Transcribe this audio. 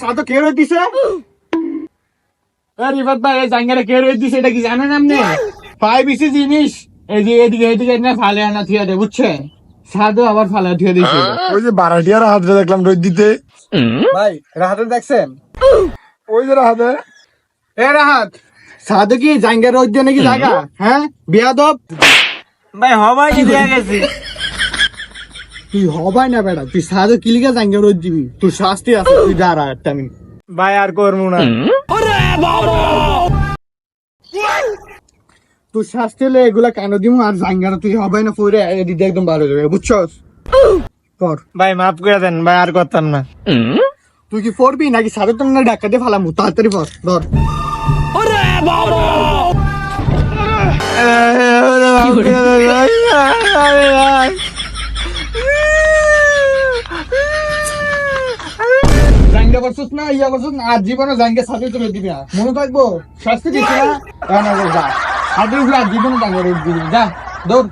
সাদো কে রয়ে দিছে? এ রিফাত ভাই এই জাঙ্গারে কে রয়ে দিছে এটা কি জানেন আপনি? ফাইভ ইসি জিনিস। এই যে এদিকে এদিকে না ফালে আনা থিয়া দে বুঝছেন সাদো আবার ফালে থিয়া দিছে ওই যে বারাটিয়ার দেখলাম রোদ দিতে। ভাই রাহাতে দেখছেন? ওই যে হাতে এ রাহাত সাদো কি জাঙ্গার রোদ দিয়ে নাকি জায়গা হ্যাঁ? বিয়াদব? ভাই হবাই দিয়ে গেছি? তুই হবাই না বেটা? তুই সাদো কিলিকা জাঙ্গা রোদ দিবি? তুই শাস্তি আছে তুই যা রাহাত আমি ভাই আর করব না। তুই শাস্তি হলে এগুলা কেন দিব আর জাঙ্গারা তুই হবাই না পরে এদিকে একদম ভালো যাবে বুঝছস? কর। ভাই মাফ করে দেন ভাই আর করতাম না। তুই কি পড়বি? নাকি সাড়ে তোর না ডাক্কা দিয়ে ফালামু? তাড়াতাড়ি পর ধর। জাঙ্গা করছিস না, ইয়া করছিস না, আর জীবনে জাঙ্গে সাথে চলে দিবি না। মনে থাকব, শাস্তি দিচ্ছি না। জীবনে জাঙ্গা দিবি যা, দৌড়।